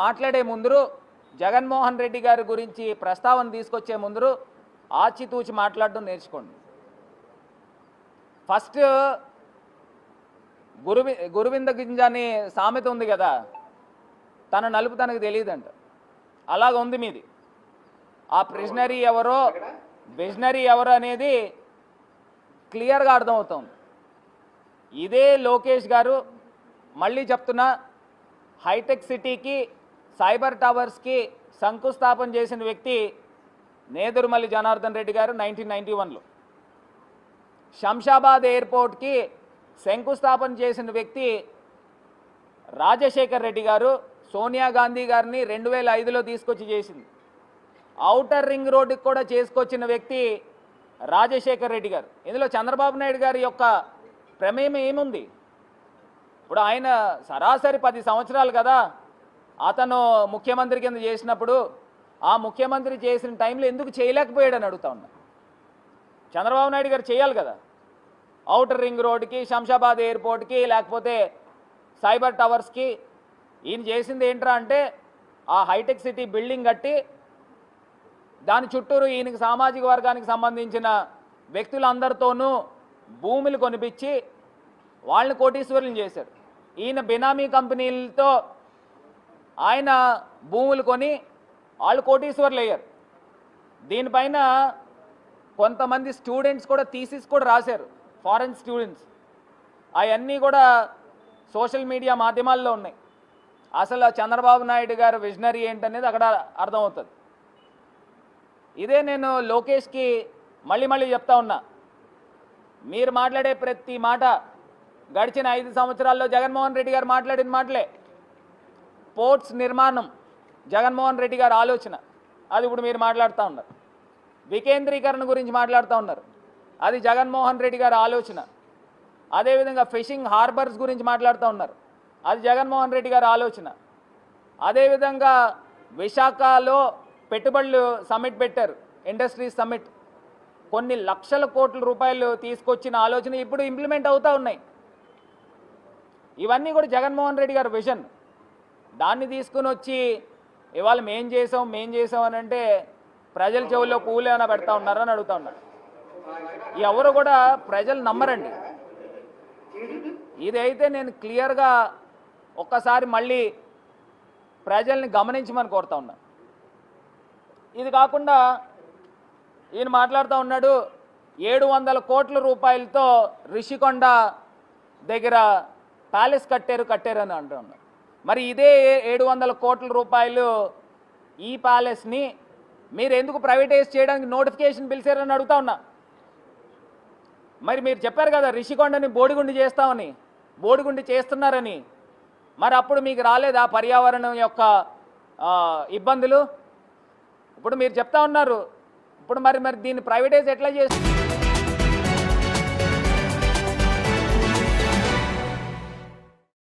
మాట్లాడే ముందు జగన్మోహన్ రెడ్డి గారి గురించి ప్రస్తావన తీసుకొచ్చే ముందరు ఆచితూచి మాట్లాడడం నేర్చుకోండి. ఫస్ట్ గురువి గురువింద గింజ అని సామెత ఉంది కదా తన నలుపు తనకు తెలియదంట. అలాగ ఉంది మీది. ఆ ప్రిజనరీ ఎవరో విజనరీ ఎవరో అనేది క్లియర్గా అర్థమవుతుంది. ఇదే లోకేష్ గారు మళ్ళీ చెప్తున్నా హైటెక్ సిటీకి సైబర్ టవర్స్కి శంకుస్థాపన చేసిన వ్యక్తి నేదురుమల్లి జనార్దన్ రెడ్డి గారు నైన్టీన్ నైంటీ వన్లో. శంషాబాద్ ఎయిర్పోర్ట్కి శంకుస్థాపన చేసిన వ్యక్తి రాజశేఖర్ రెడ్డి గారు సోనియా గాంధీ గారిని రెండు వేల ఐదులో తీసుకొచ్చి చేసింది. ఔటర్ రింగ్ రోడ్డుకి కూడా చేసుకొచ్చిన వ్యక్తి రాజశేఖర్ రెడ్డి గారు. ఇందులో చంద్రబాబు నాయుడు గారి యొక్క ప్రమేయం ఏముంది? ఇప్పుడు ఆయన సరాసరి పది సంవత్సరాలు కదా అతను ముఖ్యమంత్రి కింద చేసినప్పుడు ఆ ముఖ్యమంత్రి చేసిన టైంలో ఎందుకు చేయలేకపోయాడని అడుగుతా ఉన్నా. చంద్రబాబు నాయుడు గారు చేయాలి కదా. ఔటర్ రింగ్ రోడ్కి శంషాబాద్ ఎయిర్పోర్ట్కి లేకపోతే సైబర్ టవర్స్కి ఈయన చేసింది ఏంట్రా అంటే ఆ హైటెక్ సిటీ బిల్డింగ్ కట్టి దాని చుట్టూరు ఈయనకి సామాజిక వర్గానికి సంబంధించిన వ్యక్తులందరితోనూ భూములు కొనిపించి వాళ్ళని కోటీశ్వరులను చేశారు ఈయన బినామీ కంపెనీలతో ఆయన భూములు కొని వాళ్ళు కోటీశ్వర్లు అయ్యారు. దీనిపైన కొంతమంది స్టూడెంట్స్ కూడా థీసిస్ కూడా రాశారు ఫారెన్ స్టూడెంట్స్. అవన్నీ కూడా సోషల్ మీడియా మాధ్యమాల్లో ఉన్నాయి. అసలు చంద్రబాబు నాయుడు గారు విజనరీ ఏంటనేది అక్కడ అర్థమవుతుంది. ఇదే నేను లోకేష్కి మళ్ళీ మళ్ళీ చెప్తా ఉన్నా. మీరు మాట్లాడే ప్రతి మాట గడిచిన ఐదు సంవత్సరాల్లో జగన్మోహన్ రెడ్డి గారు మాట్లాడిన మాటలే. పోర్ట్స్ నిర్మాణం జగన్మోహన్ రెడ్డి గారి ఆలోచన. అది ఇప్పుడు మీరు మాట్లాడుతూ ఉన్నారు. వికేంద్రీకరణ గురించి మాట్లాడుతూ ఉన్నారు. అది జగన్మోహన్ రెడ్డి గారి ఆలోచన. అదేవిధంగా ఫిషింగ్ హార్బర్స్ గురించి మాట్లాడుతూ ఉన్నారు. అది జగన్మోహన్ రెడ్డి గారి ఆలోచన. అదేవిధంగా విశాఖలో పెట్టుబడులు సమ్మిట్ పెట్టారు ఇండస్ట్రీస్ సమ్మిట్. కొన్ని లక్షల కోట్ల రూపాయలు తీసుకొచ్చిన ఆలోచన ఇప్పుడు ఇంప్లిమెంట్ అవుతూ ఉన్నాయి. ఇవన్నీ కూడా జగన్మోహన్ రెడ్డి గారి విజన్. దాన్ని తీసుకుని వచ్చి ఇవాళ మేం చేసాం మేం చేసాం అని అంటే ప్రజల చెవుల్లో పూలు ఏమైనా పెడతా ఉన్నారని అడుగుతా ఉన్నారు. ఎవరు కూడా ప్రజలు నమ్మరండి. ఇదైతే నేను క్లియర్గా ఒక్కసారి మళ్ళీ ప్రజల్ని గమనించమని కోరుతా ఉన్నా. ఇది కాకుండా ఈయన మాట్లాడుతూ ఉన్నాడు ఏడు వందల కోట్ల రూపాయలతో రిషికొండ దగ్గర ప్యాలెస్ కట్టారు కట్టారు అని అంటున్నాడు మరి ఇదే ఏడు వందల కోట్ల రూపాయలు ఈ ప్యాలెస్ని మీరు ఎందుకు ప్రైవేటైజ్ చేయడానికి నోటిఫికేషన్ పిలిచారని అడుగుతా ఉన్నా. మరి మీరు చెప్పారు కదా రిషికొండని బోడిగుండి చేస్తామని బోడిగుండి చేస్తున్నారని. మరి అప్పుడు మీకు రాలేదా పర్యావరణం యొక్క ఇబ్బందులు? ఇప్పుడు మీరు చెప్తా ఉన్నారు. ఇప్పుడు మరి మరి దీన్ని ప్రైవేటైజ్ ఎట్లా చేస్తారు?